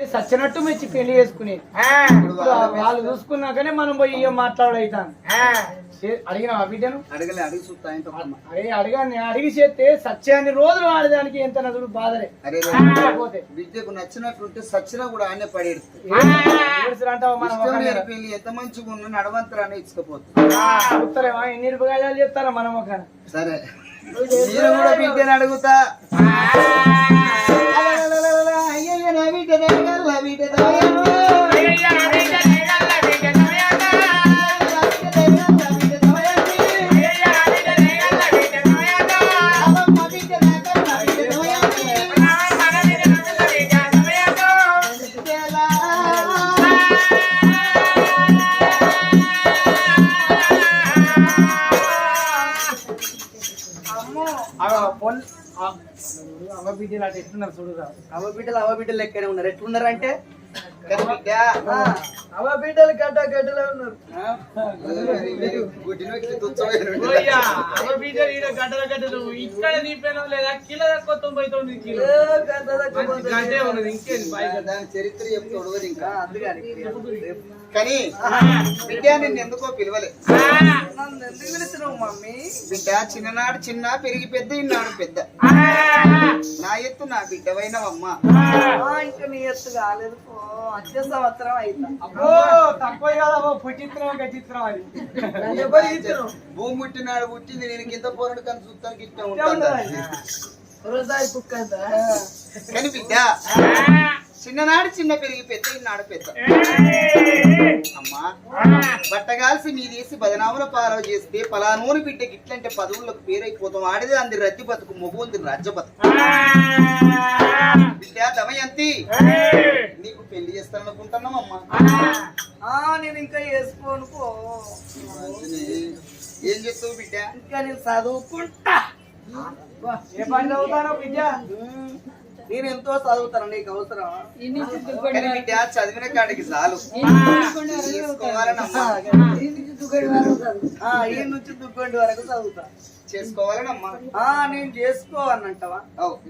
సచ్చినట్టు మెచ్చి పెళ్ళి చేసుకుని. వాళ్ళు చూసుకున్నాకనే మనం పోయి మాట్లాడైతాను అడిగిన బిడ్డను? అడగలే అడిగి చూస్తా. అడిగి అడిగాను నేను అడిగి చేస్తే సత్యాన్ని రోజులు ఆడదానికి ఎంత నదుడు బాధలే. అరే పోతే. విద్యకు నచ్చినట్టుంటే సచ్చినా కూడా ఆయనే పడేడుతుంది పెళ్ళి ఎంత మంచిగా ఉన్న నడవంతరాన్ని ఇచ్చకపోతుంది చెప్తారేమా ఎన్ని రూపాయలు చెప్తారా మనం ఒక సరే. నేను కూడా బిడ్డని అడుగుతా. అవ బిడ్డలు అవ బిడ్డలు లెక్కనే ఉన్నారు. ఎట్లున్నారంటే అవ బిడ్డలు గడ్డ గడ్డలే ఉన్నారు. బిడ్డలు ఈడ గడ్డల గడ్డలు. ఇక్కడ దీపేనా లేదా? కిలో తక్కువ తొంభై తొమ్మిది కిలో. గడ్డ ఉన్నది ఇంకేది దాని చరిత్ర చెప్తాడు ఇంకా. అందుకని. కానీ బిడ్డ నిన్ను ఎందుకో పిలవలే. నన్ను ఎందుకు మమ్మీ? బిడ్డ చిన్ననాడు చిన్న పెరిగి పెద్ద ఇన్నాడు పెద్ద. నా ఎత్తు నా బిడ్డవైనవమ్మా. ఆ, ఇంకా నీ ఎత్తు కాలేదు. వచ్చే సంవత్సరం అయితా. ఓ తక్కువ కాదా పుట్టిత్రం గచ్చిత్రం అది. భూమి పుట్టినాడు పుట్టింది నేను కింద పోరడు కానీ చూస్తానికి ఇష్టం ఉంటుంది? రోజాయి కుక్క. కానీ బిడ్డ చిన్ననాడు చిన్న పెరిగి పెద్ద ఇన్నాడు పెద్ద. అమ్మా బట్టగాల్సి మీ తీసి బదనాముల పాలవ చేస్తే పలానూరు బిడ్డకి ఇట్లంటే పదవులకు పేరైపోతాం. ఆడిదే అంది రద్ది బతుకు మొగుంది రాజ్య బతుకు. బిడ్డ దమయంతి నీకు పెళ్ళి చేస్తాననుకుంటున్నామమ్మా ఆ నేను ఇంకా వేసుకోను పో ఏం చేస్తావు బిడ్డ? ఇంకా నేను చదువుకుంటా. ఏ పని చదువుతానో బిడ్డ? నేను ఎంతో చదువుతాను నీకు అవసరం చదివిన కాడికి చాలు. ఈ నుంచి దుక్కండి వరకు చదువుతా చేసుకోవాలనమ్మా. ఆ నేను చేసుకోవాలంటావా?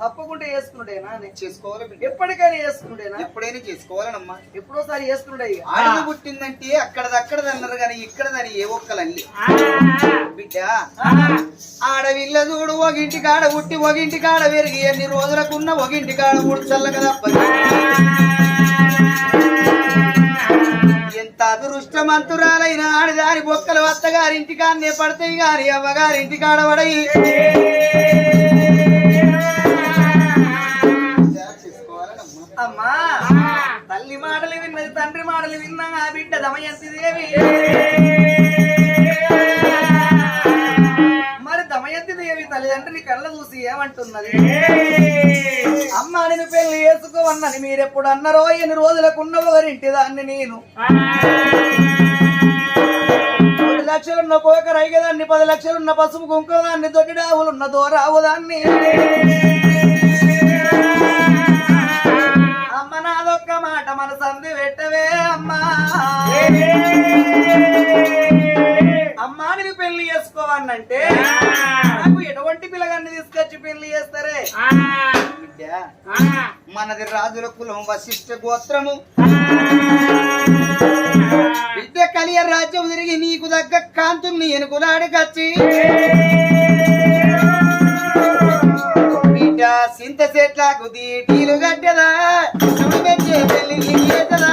తప్పకుండా చేసుకున్నాడేనా నేను చేసుకోవాలి ఎప్పటికైనా చేసుకున్నాడేనా ఎప్పుడైనా చేసుకోవాలనమ్మా. ఎప్పుడోసారి చేసుకున్నాడే ఆడది పుట్టిందంటే అక్కడదక్కడది అన్నారు కానీ ఇక్కడదని ఏ ఒక్కలండి బిడ్డ. ఆడవిల్ల చూడు ఒగింటి కాడ పుట్టి ఒగింటి కాడ పెరిగి ఎన్ని రోజులకున్న ఒగింటి కాడ మూడు కదా ఎంత అదృష్టమంతురాలైన ఆడదారి బొక్కలు అత్తగారింటి కాన్నే పడతాయి గారి అవ్వగారింటి కాడ పడయి. అమ్మా తల్లి మాటలు విన్నది తండ్రి మాటలు విన్నా బిడ్డ? దమయంతి దేవి. ఏమంటున్నది? అమ్మ నేను పెళ్ళి చేసుకోవన్నని మీరెప్పుడు అన్నారో ఎన్ని రోజులకు ఉన్నవారింటి దాన్ని నేను. పది లక్షలున్న కోక రైగదాన్ని పది లక్షలున్న పసుపు కుంకుదాన్ని దొడ్డి డావులున్న దూరావు దాన్ని అమ్మ నాదొక్క మాట మన సంధి పెట్టవే అమ్మా. అమ్మా నేను పెళ్ళి చేసుకోవాలంటే నాకు ఎటువంటి పిల్లగాన్ని తీసుకెళ్ళి పెళ్ళి చేస్తారే? బిడ్డ మనది రాజుల కులం వశిష్ఠ గోత్రము. బిడ్డ కలియ రాజ్యం తిరిగి నీకు దగ్గ కాంతుల్ని ఎనుకులాడకచ్చి బిడ్డ సింత చెట్లకు దీటీలు గడ్డదా చూడు పెళ్ళి చేతదా?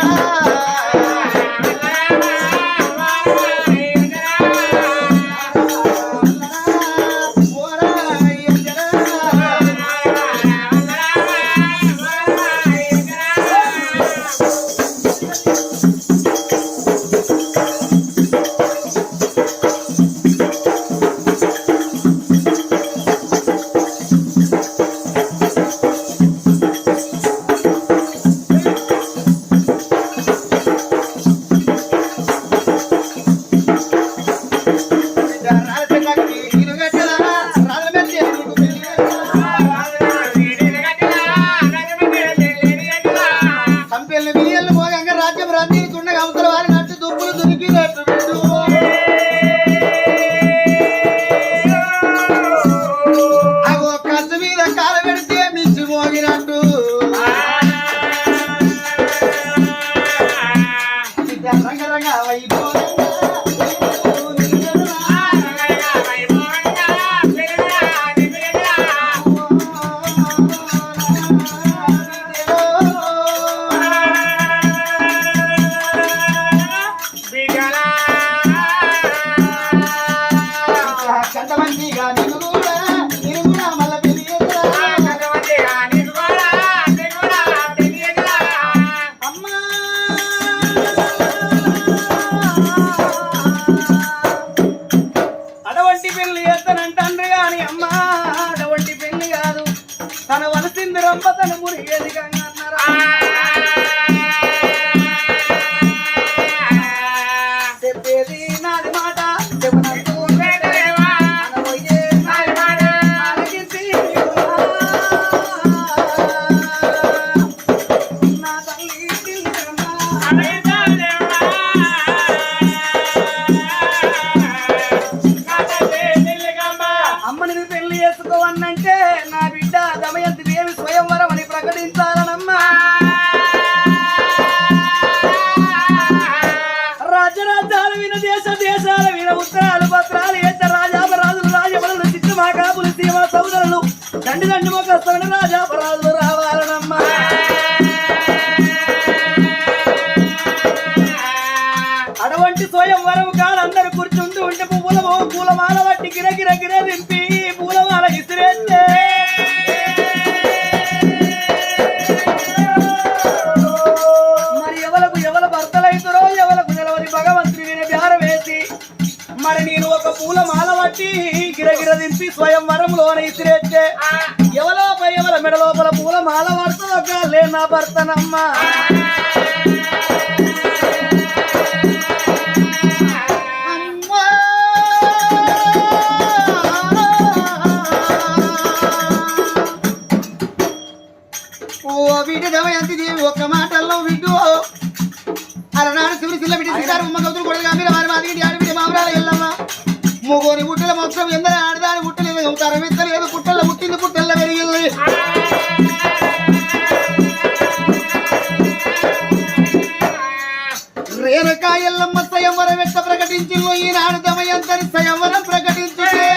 మరి నేను ఒక పూలమాల పట్టి గిరగిర దింపి స్వయంవరంలోన ఇసిరేస్తే ఎవలోపై ఎవల మెడ లోపల పూలమాల పడుతుందో లే నా భర్తనమ్మా. మూగోని గుట్టల మొత్తం ఎందరు ఆడదాని గుట్టలేదు తరం ఎత్తలేదు పుట్టల పుట్టింది పుట్టల పెరిగింది. రేరకాయల్లమ్మ సయవర స్వయంవరం ఎట్ట ఈనాడు దమయంతరి సయవరం ప్రకటించింది.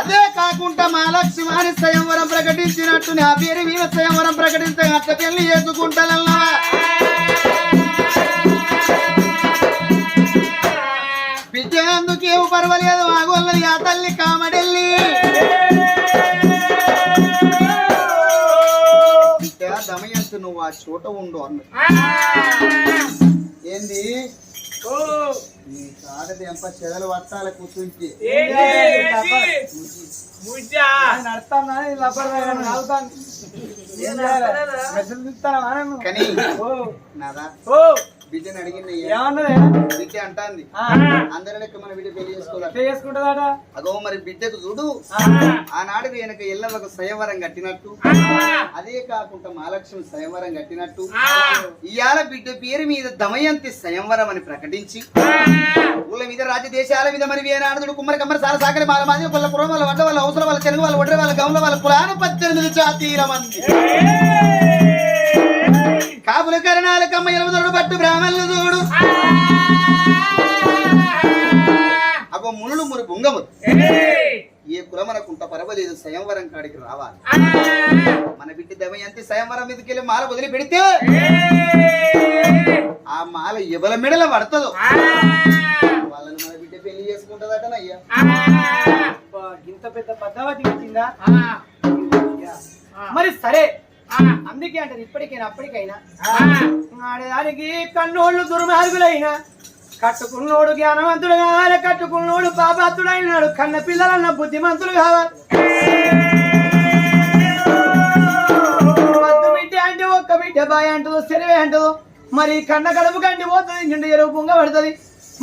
అదే కాకుండా మహాలక్ష్మి సయవరం ప్రకటించినట్టు నా పేరు మీద సయవరం ప్రకటించే అట్ట పెళ్ళి చేసుకుంటానల్లా చోట ఉండు అన్న ఏంది? నీ కాడది ఎంప చెదలు పట్టాల కూర్చుంచి నడుస్తాను బిడ్డని అడిగింది ఏమన్నదే బిడ్డ అంటాంది. అందరి లెక్క మన బిడ్డ పెళ్ళి చేసుకోవాలి చేసుకుంటుందట. అగో మరి బిడ్డకు చూడు. ఆనాడు వెనక ఎల్లమ్మకు స్వయంవరం కట్టినట్టు. అదే కాకుండా మహాలక్ష్మి స్వయంవరం కట్టినట్టు. ఇయాల బిడ్డ పేరు మీద దమయంతి స్వయంవరం అని ప్రకటించి. ఊళ్ళ మీద రాజ్య దేశాల మీద మరి వేనాడుదుడు కుమ్మరి కమ్మరి సాల సాకరి మాల మాది వాళ్ళ పురం వాళ్ళ వంట వాళ్ళ అవసరం వాళ్ళ చెరుగు వాళ్ళ ఒడ్ర వాళ్ళ గౌల వాళ్ళ కులాన పద్దెనిమిది జాతీయుల మంది కాపుల కరణాల కమ్మ ఎనమదుడు పట్టు బ్రాహ్మణులు చూడు. అగో మునులు మురు బుంగము ఏ కులమనకుంట పర్వాలేదు స్వయంవరం కాడికి రావాలి. మన బిడ్డ దమయంతి స్వయంవరం మీదకి వెళ్ళి మాల వదిలి పెడితే ఆ మాల ఎవల మెడల పడుతుందో? వాళ్ళని మన బిడ్డ పెళ్ళి చేసుకుంటదటనయ్యా అబ్బా, ఇంత పెద్ద పద్ధతి ఇచ్చిందా మరి సరే అందుకే అంటారు ఇప్పటికైనా అప్పటికైనా. ఆడదానికి కన్నోళ్ళు దుర్మార్గులైనా కట్టుకున్నోడు జ్ఞానవంతుడు కావాలి కట్టుకున్నోడు పాపాత్తుడైనాడు కన్న పిల్లలన్న బుద్ధిమంతులు కావాలి. బిడ్డ అంటే ఒక్క బిడ్డ బాయ్ అంటదో సెలవే అంటదో మరి కన్న కడుపు కంటి పోతుంది నిండు ఎరువు పుంగ పడుతుంది.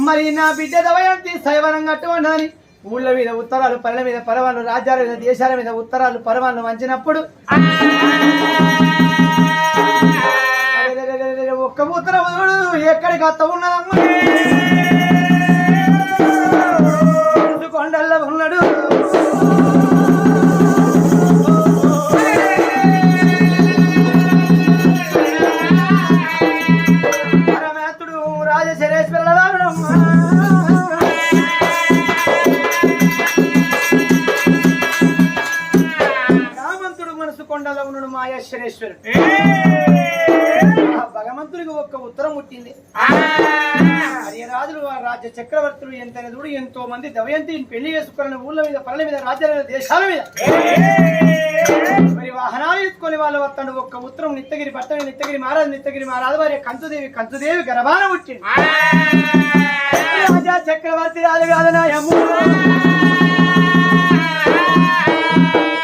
మరి నా బిడ్డ దవయంతి సైవనం కట్టుకున్నదని ఊళ్ళ మీద ఉత్తరాలు పల్లె మీద పరవాళ్ళు రాజ్యాల మీద దేశాల మీద ఉత్తరాలు పరవాళ్ళు వంచినప్పుడు ఒక్క ఉత్తరం ఎక్కడికి అత్త ఉన్నదమ్మా? కొండల్లో ఉన్నాడు. ఆ భగవంతుడికి ఒక్క ఉత్తరం ముట్టింది ఆ! రాజ్య చక్రవర్తులు ఎంతైనా చూడు ఎంతో మంది దవయంతిని పెళ్ళి చేసుకున్న ఊళ్ళ మీద పనుల మీద రాజ్యాల మీద దేశాల మీద. మరి వాహనాలు ఎత్తుకొని వాళ్ళు వస్తాడు. ఒక్క ఉత్తరం నిత్తగిరి పట్టణ నిత్తగిరి మహారాజు నిత్తగిరి మహారాజు వారి కంచుదేవి కంచుదేవి గర్భాన పుట్టింది. రాజా చక్రవర్తి రాజు కాదు నా యమ్ము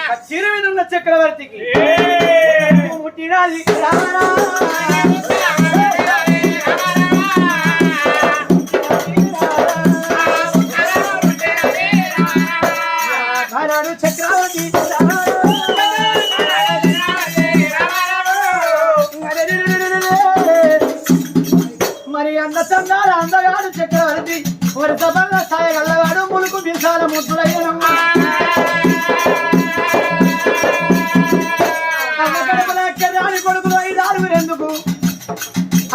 ఆ! చీర మీద ఉన్న చక్రవర్తికి. అందగాడు చక్రవర్తి. మరి సభంగా సాయగలవాడు ములుకు విశాల ముద్దులయ్యనమ్మా రాని కొడుకులు ఐదారు ఎందుకు?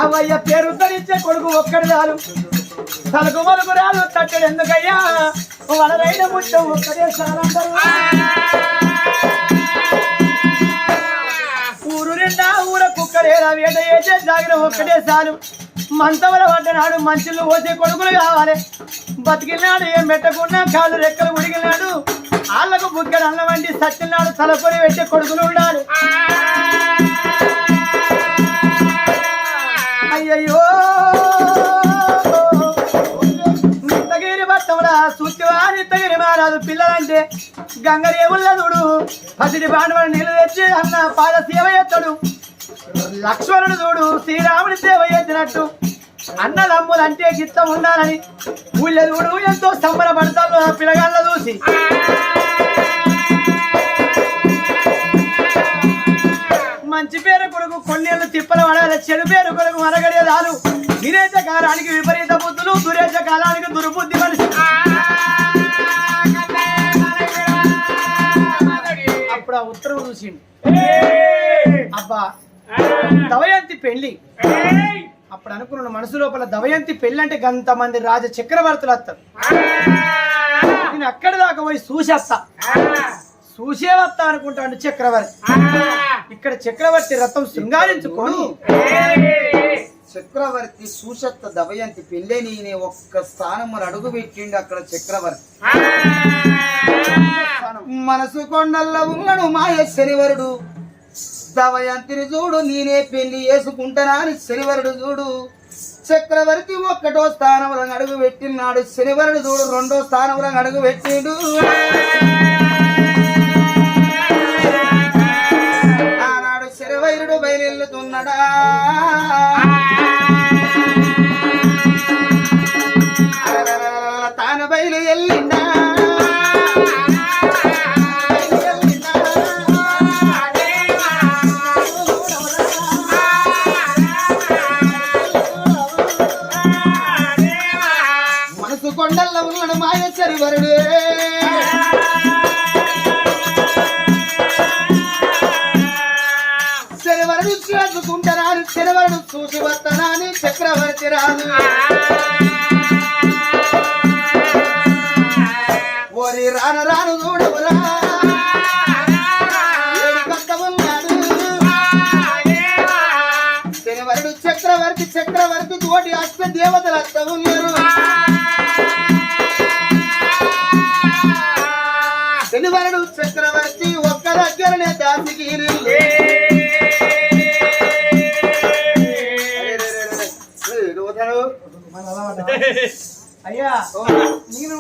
అవయ్య పేరు ధరించే కొడుకు ఒక్కడు రాలు. తలకు మలుగు రాలు తట్టడు ఎందుకయ్యా? వలరైన ముట్టం ఒక్కడే సాలందరూ ఊరు నిండా ఊర కుక్కడేరా వేట వేసే జాగిన ఒక్కటే చాలు. మంతవల పడ్డనాడు మంచులు పోసే కొడుకులు కావాలి. బతికినాడు ఏం పెట్టకుండా కాళ్ళు రెక్కలు ఉడిగినాడు వాళ్ళకు బుగ్గడు అన్న వండి సత్యనాడు తలపొరి పెట్టి కొడుకులు ఉండాలి. అయ్యయ్యో! నిత్తగిరి భర్తవుడా సూత్యవా నిత్తగిరి మహారాజు పిల్లలంటే. గంగరేవుల్ల చూడు పసిడి పాండవులు నీళ్ళు తెచ్చి అన్న పాద సేవ ఎత్తడు లక్ష్మణుడు చూడు శ్రీరాముడి సేవ ఎత్తినట్టు అన్నదమ్ములు అంటే గిత్తం ఉండాలని ఊళ్ళో చూడు ఎంతో సంబరపడతారు ఆ పిల్లగాళ్ళ చూసి. మంచి పేరు కొడుకు కొన్నేళ్ళు తిప్పల పడాలి చెడు పేరు కొడుకు మరగడే రాదు. విరేచ కాలానికి విపరీత బుద్ధులు దురేచ కాలానికి దుర్బుద్ధి మనిషి. అప్పుడు ఆ ఉత్తరం చూసిండు. అబ్బా దవయంతి పెళ్ళి అప్పుడు అనుకున్నాను మనసు లోపల దవయంతి పెళ్ళి అంటే గంత మంది రాజ చక్రవర్తులు వస్తారు. నేను అక్కడి దాకా పోయి చూసేస్తా. చూసే వస్తా అనుకుంటాడు చక్రవర్తి. ఇక్కడ చక్రవర్తి రథం శృంగారించుకొని చక్రవర్తి సూషత్త దవయంతి పెళ్ళని ఒక్క స్థానం అడుగు పెట్టిండు అక్కడ చక్రవర్తి. మనసు కొండల్ల ఉన్నాడు మాయ శనివరుడు దవయంతిని చూడు నేనే పెళ్ళి చేసుకుంటానా అని శనివరుడు చూడు. చక్రవర్తి ఒక్కటో స్థానంలో అడుగు పెట్టినాడు శనివరుడు చూడు రెండో స్థానంలో అడుగు పెట్టిండు వరుడు శనివరుడు చేసుకుంటారా శనివరుడు చూసి వస్తానా చక్రవర్తి రాదు ఓరి రాను రాను చూడవురా. చక్రవర్తి చక్రవర్తి తోటి అష్ట దేవతలు అత్త ఉన్నారు. అయ్యా నేను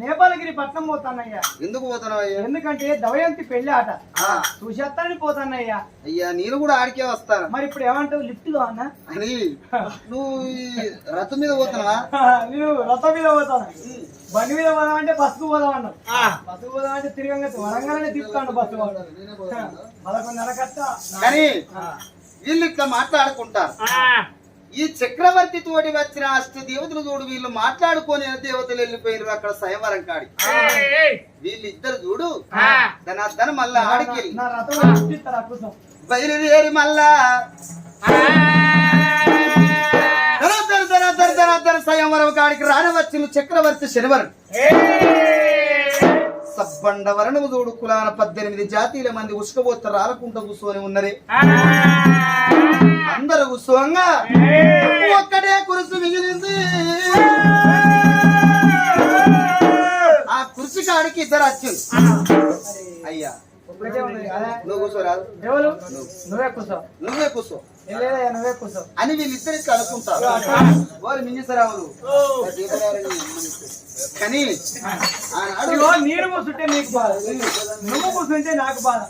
నేపాలగిరి పట్నం పోతానయ్యా. ఎందుకు పోతున్నావు అయ్యా ఎందుకంటే దవయంతి పెళ్ళి ఆట. ఆ, చూసేస్తానని పోతానయ్యా. అయ్యా నేను కూడా ఆడికే వస్తాను మరి ఇప్పుడు ఏమంటావు? లిఫ్ట్లో అన్న? అని నువ్వు ఈ రథం మీద పోతున్నావా? నేను రథం మీద పోతాను. బండి మీద పోదామంటే బస్సుకు పోదాం అన్నావు. బస్సుకు పోదామంటే తిరగంగా వరంగల్నే తిప్పుతాను బస్సు పదకొండున్నర కట్ట. కానీ వీళ్ళు ఇట్లా మాట్లాడుకుంటారు ఈ చక్రవర్తి తోటి వచ్చిన అష్ట దేవతలు చూడు వీళ్ళు మాట్లాడుకొని దేవతలు వెళ్ళిపోయినారు అక్కడ స్వయంవరం కాడి. వీళ్ళిద్దరు చూడు ధన మళ్ళా ఆడికి బయలుదేరి మళ్ళా. ధన ధన ధన ధన ధన ధన స్వయంవరం కాడికి రానవచ్చిన చక్రవర్తి శనివరుడు సబ్బండ వరణము చూడు కులాన పద్దెనిమిది జాతీయుల మంది ఉసుకబోత రాలకుంట కూర్చొని ఉన్నరే. అందరు కూర్చోంగా. ఒక్కటే కురుసు మిగిలింది. ఆ కుర్చీ కాడికి ఇద్దరు వచ్చింది అయ్యా. ఉన్నది నువ్వు కూర్చోరాదు నువ్వే కూర్చో. నువ్వే కూర్చో. నువ్వే కూర్చో. అని వీళ్ళిద్దరికి అనుకుంటారు వారు మింగిసరావులు కానీ నీరు కూర్చుంటే నీకు బాధ. నువ్వు కూర్చుంటే నాకు బాధ.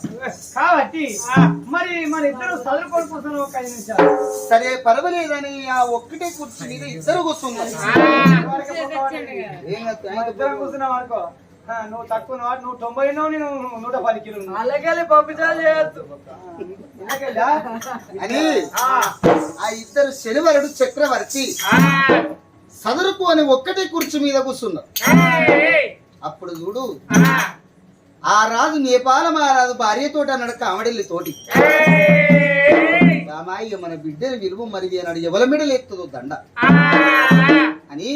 కాబట్టి మరి మన ఇద్దరు చదువుకొని కూర్చున్నాం ఒక ఐదు నిమిషాలు. సరే పర్వాలేదని ఆ ఒక్కటే కుర్చీ మీద ఇద్దరు కూర్చున్నారు. కూర్చున్నాం అనుకో. నువ్వు తక్కువ నువ్వు తొంభై నేను నూట పది కిలో అలాగే పంపించాలి చేయొద్దు. అని ఆ ఇద్దరు శనివరుడు చక్రవర్తి సదరుకు అని ఒక్కటే కుర్చీ మీద కూర్చున్నారు. అప్పుడు చూడు ఆ. రాజు నేపాల మహారాజు భార్యతోటి అన్నాడు కామడెల్లి తోటి. రామాయ్య మన బిడ్డని విలువ మరి అన్నాడు ఎవల మెడలు ఎత్తుదో దండ అని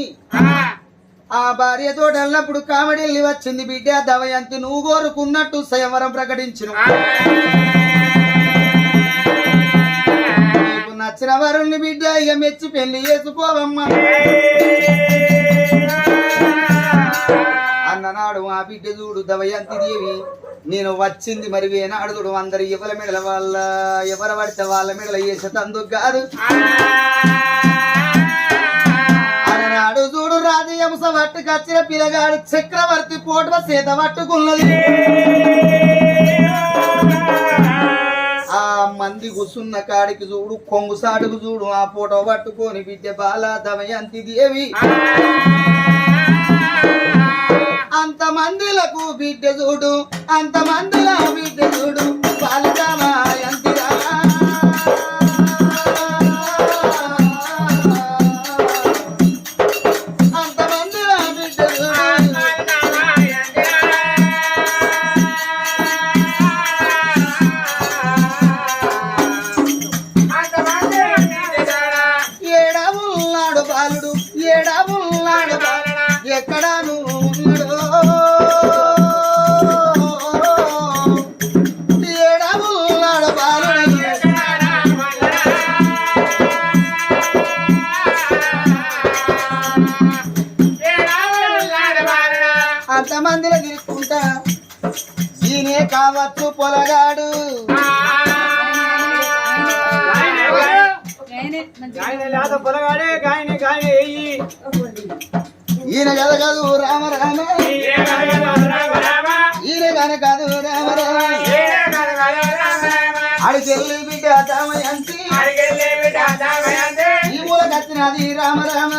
ఆ భార్యతో వెళ్ళినప్పుడు కామెడీ వచ్చింది బిడ్డ దవయంతి నువ్వు కోరుకున్నట్టు స్వయంవరం ప్రకటించిన. నచ్చిన వరుణ్ణి బిడ్డ ఇక మెచ్చి పెళ్ళి చేసుకోవమ్మా. అన్ననాడు ఆ బిడ్డ చూడు దవయంతి దేవి నేను వచ్చింది మరి వేనాడు చూడు అందరు ఎవరి మెడల వాళ్ళ ఎవరు పడితే వాళ్ళ మెడల వేసే తందుకు కాదు. అలనాడు రాజయంస పట్టుకొచ్చిన పిల్లగాడు చక్రవర్తి పోటువ సీత పట్టుకున్నది ఆ మంది కూసున్న కాడికి చూడు కొంగు సాడుకు చూడు ఆ ఫోటో పట్టుకొని బిడ్డ బాల దమయంతి దేవి. అంత మందులకు బిడ్డ చూడు అంత మందుల బిడ్డ చూడు బాలదమయంతి రా పొలగాడే గాయని గాయని వేయి ఈయన కదా కాదు రామ రామ. ఈయన కాన కాదు రామ రామ. అడికెళ్ళి బిడ్డ దామయంతి ఈ మూల కచ్చినది రామ రామ.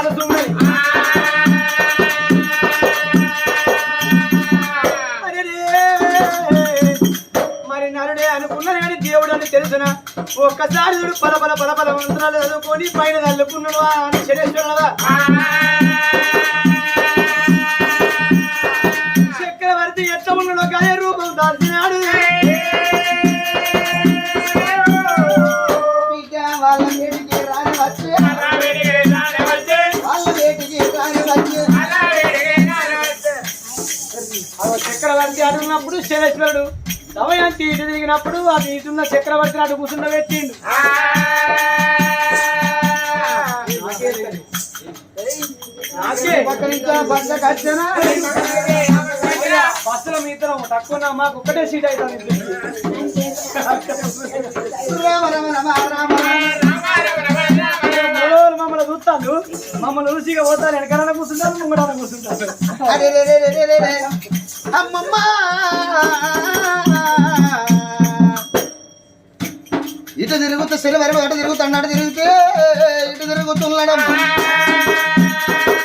మనసు ఉన్నది మరి నరుడే అనుకున్నాను కానీ దేవుడు అని తెలుసున? ఒక్కసారి చూడు పల పల పల పల మంత్రాలు చదువుకొని పైన తల్లుకున్నాడు అని శనేశ్వరుడా చక్రవర్తి ఎట్లా ఉన్నాడో కానీ రూపం దాల్చి చక్రవర్తి అడుగున్నప్పుడు శనేశ్వరుడు దమయంతి ఇటు తిరిగినప్పుడు అది ఇటున్న చక్రవర్తి అటు కూర్చున్న పెట్టిండు బస్సులో మీ ఇద్దరం తక్కువ మాకు ఒక్కటే సీట్ అవుతుంది. రామ రామ రామ రామ మూడోళ్ళు మమ్మల్ని చూస్తాను మమ్మల్ని రుచిగా పోతారు వెనకాల కూర్చుంటారు ముంగడాన రే. అమ్మమ్మ! ఇటు తిరుగుతూ సిల్వర్ అటు తిరుగుతూ తిరుగుతున్నాడు తిరిగితే ఇటు తిరుగుతున్నాడు